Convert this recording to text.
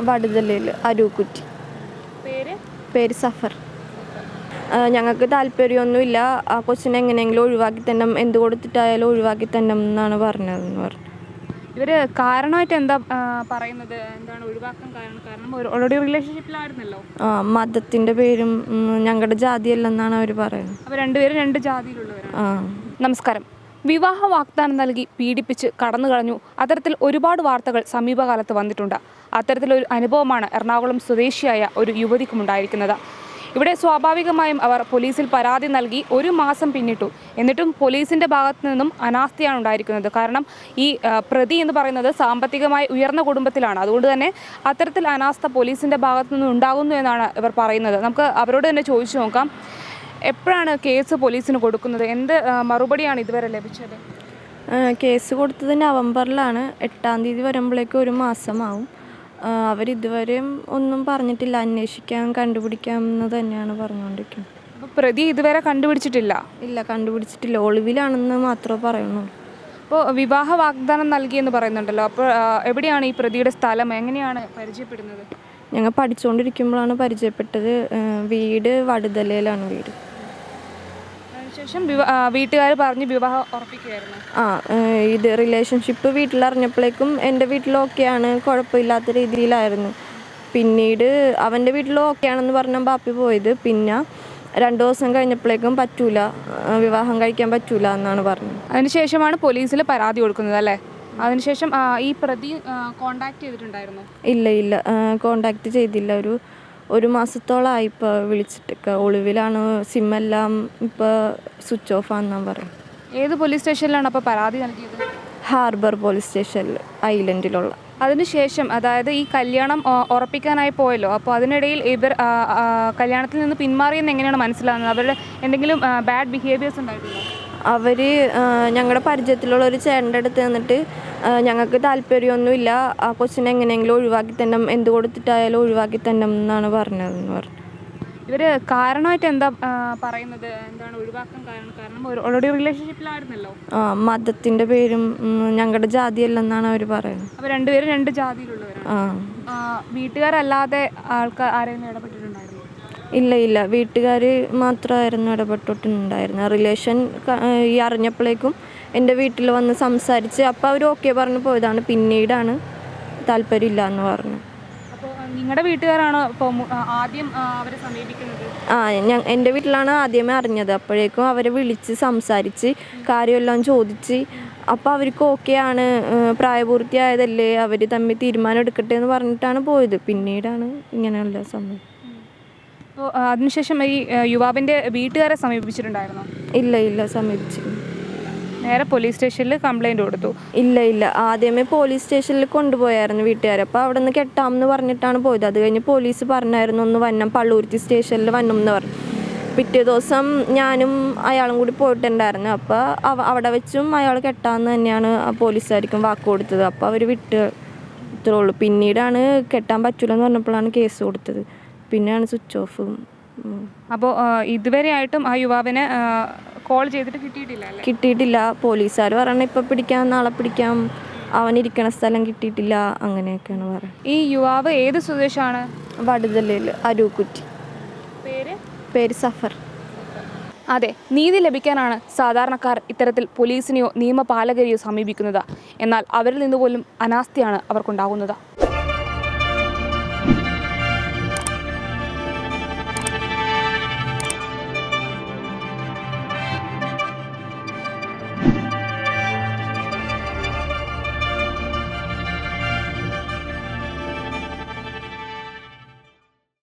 വടുതലയിൽ അരൂക്കുറ്റി. പേര്? പേര് സഫർ. ഞങ്ങൾക്ക് താല്പര്യമൊന്നുമില്ല. ആ കൊച്ചിനെ എങ്ങനെയെങ്കിലും ഒഴിവാക്കി തന്നെ എന്ത് കൊടുത്തിട്ടായാലും ഒഴിവാക്കി തന്നെ എന്നാണ് പറഞ്ഞതെന്ന് പറഞ്ഞു. ഇവർ കാരണമായിട്ട് എന്താ പറയുന്നത്? എന്താണ് ഒഴിവാക്കാൻ കാരണം? കാരണം ഓൾറെഡി റിലേഷൻഷിപ്പിലായിരുന്നല്ലോ ആ മതത്തിന്റെ പേരും ഞങ്ങളുടെ ജാതിയല്ലെന്നാണ് അവർ പറയുന്നത്. അപ്പോൾ രണ്ടുപേരും രണ്ട് ജാതിയിലുള്ളവരാണ്. ആ. നമസ്കാരം. വിവാഹ വാഗ്ദാനം നൽകി പീഡിപ്പിച്ച് കടന്നു കളഞ്ഞു അത്തരത്തിൽ ഒരുപാട് വാർത്തകൾ സമീപകാലത്ത് വന്നിട്ടുണ്ട്. അത്തരത്തിലൊരു അനുഭവമാണ് എറണാകുളം സ്വദേശിയായ ഒരു യുവതിക്കുമുണ്ടായിരിക്കുന്നത്. ഇവിടെ സ്വാഭാവികമായും അവർ പോലീസിൽ പരാതി നൽകി ഒരു മാസം പിന്നിട്ടു. എന്നിട്ടും പോലീസിന്റെ ഭാഗത്തു നിന്നും അനാസ്ഥയാണ് ഉണ്ടായിരിക്കുന്നത്. കാരണം ഈ പ്രതി എന്ന് പറയുന്നത് സാമ്പത്തികമായി ഉയർന്ന കുടുംബത്തിലാണ്. അതുകൊണ്ട് തന്നെ അത്തരത്തിൽ അനാസ്ഥ പോലീസിന്റെ ഭാഗത്തു നിന്നും ഉണ്ടാകുന്നു എന്നാണ് ഇവർ പറയുന്നത്. നമുക്ക് അവരോട് തന്നെ ചോദിച്ചു നോക്കാം. എപ്പോഴാണ് കേസ് പോലീസിന് കൊടുക്കുന്നത്? എന്ത് മറുപടിയാണ് ഇതുവരെ ലഭിച്ചത്? കേസ് കൊടുത്തത് നവംബറിലാണ്. എട്ടാം തീയതി വരുമ്പോഴേക്കും ഒരു മാസമാവും. അവർ അവരിതുവരെയും ഒന്നും പറഞ്ഞിട്ടില്ല. അന്വേഷിക്കാൻ കണ്ടുപിടിക്കാം എന്ന് തന്നെയാണ് പറഞ്ഞുകൊണ്ടിരിക്കുന്നത്. അപ്പോൾ പ്രതി ഇതുവരെ കണ്ടുപിടിച്ചിട്ടില്ല? ഇല്ല കണ്ടുപിടിച്ചിട്ടില്ല. ഒളിവിലാണെന്ന് മാത്രമേ പറയുന്നുള്ളൂ. അപ്പോൾ വിവാഹ വാഗ്ദാനം നൽകിയെന്ന് പറയുന്നുണ്ടല്ലോ. അപ്പോൾ എവിടെയാണ് ഈ പ്രതിയുടെ സ്ഥലം? എങ്ങനെയാണ് പരിചയപ്പെടുന്നത്? ഞങ്ങൾ പഠിച്ചുകൊണ്ടിരിക്കുമ്പോഴാണ് പരിചയപ്പെട്ടത്. വീട് വടുതലയിലാണ് വീട്. അതിനുശേഷം വീട്ടുകാർ പറഞ്ഞ് വിവാഹം ഉറപ്പിക്കുകയായിരുന്നു ആ ഇത് റിലേഷൻഷിപ്പ് വീട്ടിലറിഞ്ഞപ്പോഴേക്കും എന്റെ വീട്ടിലൊക്കെയാണ് കുഴപ്പമില്ലാത്ത രീതിയിലായിരുന്നു. പിന്നീട് അവന്റെ വീട്ടിൽ ഓക്കെയാണെന്ന് പറഞ്ഞ ബാപ്പി പോയത്. പിന്നെ രണ്ടു ദിവസം കഴിഞ്ഞപ്പോഴേക്കും പറ്റൂല വിവാഹം കഴിക്കാൻ പറ്റൂല എന്നാണ് പറഞ്ഞത്. അതിനുശേഷമാണ് പോലീസിൽ പരാതി കൊടുക്കുന്നത് അല്ലേ? അതിനുശേഷം ഈ പ്രതി കോണ്ടാക്ട് ചെയ്തിട്ടുണ്ടായിരുന്നു? ഇല്ല ഇല്ല കോണ്ടാക്ട് ചെയ്തില്ല. ഒരു ഒരു മാസത്തോളമായി ഇപ്പോൾ വിളിച്ചിട്ടൊക്കെ ഒളിവിലാണ് സിമ്മെല്ലാം ഇപ്പോൾ സ്വിച്ച് ഓഫ് ആണെന്നാണ് പറയുന്നത് ഏത് പോലീസ് സ്റ്റേഷനിലാണ് അപ്പോൾ പരാതി നൽകിയത്? ഹാർബർ പോലീസ് സ്റ്റേഷനിൽ ഐലൻഡിലുള്ള. അതിനുശേഷം അതായത് ഈ കല്യാണം ഉറപ്പിക്കാനായി പോയല്ലോ അപ്പോൾ അതിനിടയിൽ ഇവർ കല്യാണത്തിൽ നിന്ന് പിന്മാറിയെന്ന് എങ്ങനെയാണ് മനസ്സിലാകുന്നത്? അവരുടെ എന്തെങ്കിലും ബാഡ് ബിഹേവിയേഴ്സ് ഉണ്ടായിട്ടുണ്ടോ? അവർ ഞങ്ങളുടെ പരിചയത്തിലുള്ള ഒരു ചേട്ടന്റെ അടുത്ത് നിന്നിട്ട് ഞങ്ങൾക്ക് താല്പര്യമൊന്നുമില്ല. ആ കൊച്ചിനെ എങ്ങനെയെങ്കിലും ഒഴിവാക്കി തന്നെ എന്ത് കൊടുത്തിട്ടായാലും ഒഴിവാക്കി തന്നെ എന്നാണ് പറഞ്ഞതെന്ന് പറഞ്ഞു. ഇവർ കാരണമായിട്ട് എന്താ പറയുന്നത്? എന്താണ് ഒഴിവാക്കാൻ കാരണം? കാരണം ഓൾറെഡി റിലേഷൻഷിപ്പിലായിരുന്നല്ലോ ആ മതത്തിന്റെ പേരും ഞങ്ങളുടെ ജാതിയല്ലെന്നാണ് അവർ പറയുന്നത്. അപ്പോൾ രണ്ടുപേരും രണ്ട് ജാതിയിലുള്ളവരാണ്. വീട്ടുകാരല്ലാതെ ആൾക്കാർ ആരെങ്കിലും ഇടപെട്ടിട്ടുണ്ടായിരുന്നു ഇല്ല ഇല്ല. വീട്ടുകാർ മാത്രമായിരുന്നു ഇടപെട്ടിട്ടുണ്ടായിരുന്നത്. റിലേഷൻ ഈ അറിഞ്ഞപ്പോഴേക്കും എന്റെ വീട്ടിൽ വന്ന് സംസാരിച്ച് അപ്പോൾ അവർ ഓക്കെ പറഞ്ഞു പോയതാണ്. പിന്നീടാണ് താല്പര്യമില്ല എന്ന് പറഞ്ഞു. അപ്പോൾ നിങ്ങളുടെ വീട്ടുകാരാണോ ആദ്യം അവരെ സമീപിക്കുന്നത്? ആ ഞാൻ എന്റെ വീട്ടിലാണ് ആദ്യമേ അറിഞ്ഞത്. അപ്പോഴേക്കും അവരെ വിളിച്ച് സംസാരിച്ച് കാര്യമെല്ലാം ചോദിച്ച് അപ്പോൾ അവർക്ക് ഓക്കെയാണ് പ്രായപൂർത്തിയായതല്ലേ അവർ തമ്മിൽ തീരുമാനം എടുക്കട്ടെ എന്ന് പറഞ്ഞിട്ടാണ് പോയത്. പിന്നീടാണ് ഇങ്ങനെയുള്ള സംഭവം അപ്പോൾ അതിനുശേഷം ഈ യുവാവിന്റെ യുവാവിന്റെ വീട്ടുകാരെ സമീപിച്ചിട്ടുണ്ടായിരുന്നോ? ഇല്ല ഇല്ല സമീപിച്ചിരുന്നു നേരെ പോലീസ് സ്റ്റേഷനിൽ കംപ്ലൈന്റ് കൊടുത്തു. ഇല്ല ഇല്ല. ആദ്യമേ പോലീസ് സ്റ്റേഷനിൽ കൊണ്ടുപോയായിരുന്നു വീട്ടുകാരെ. അപ്പോൾ അവിടെ നിന്ന് കെട്ടാമെന്ന് പറഞ്ഞിട്ടാണ് പോയത്. അത് കഴിഞ്ഞ് പോലീസ് പറഞ്ഞായിരുന്നു ഒന്ന് വന്നം പള്ളൂർത്തി സ്റ്റേഷനിൽ വന്നം എന്ന് പറഞ്ഞു. പിറ്റേ ദിവസം ഞാനും അയാളും കൂടി പോയിട്ടുണ്ടായിരുന്നു. അപ്പോൾ അവ അവിടെ വെച്ചും അയാൾ കെട്ടാമെന്ന് തന്നെയാണ് പോലീസുകാർക്കും വാക്ക് കൊടുത്തത്. അപ്പോൾ അവർ വിട്ട് ഇത്രേ ഉള്ളൂ. പിന്നീടാണ് കെട്ടാൻ പറ്റൂലെന്ന് പറഞ്ഞപ്പോഴാണ് കേസ് കൊടുത്തത്. പിന്നെയാണ് സ്വിച്ച് ഓഫ് അപ്പോൾ ഇതുവരെ ആയിട്ടും ആ യുവാവിനെ കോൾ ചെയ്തിട്ട് കിട്ടിയിട്ടില്ല കിട്ടിയിട്ടില്ല. പോലീസുകാർ പറയണ ഇപ്പം പിടിക്കാം നാളെ പിടിക്കാം. അവൻ ഇരിക്കണ സ്ഥലം കിട്ടിയിട്ടില്ല. അങ്ങനെയൊക്കെയാണ് പറയുന്നത്. ഈ യുവാവ് ഏത് സ്വദേശമാണ് വടുതലയിൽ അരൂക്കുറ്റി. പേര്? പേര് സഫർ. അതെ നീതി ലഭിക്കാനാണ് സാധാരണക്കാർ ഇത്തരത്തിൽ പോലീസിനെയോ നിയമപാലകരെയോ സമീപിക്കുന്നത്. എന്നാൽ അവരിൽ നിന്ന് പോലും അനാസ്ഥയാണ് അവർക്കുണ്ടാകുന്നത്.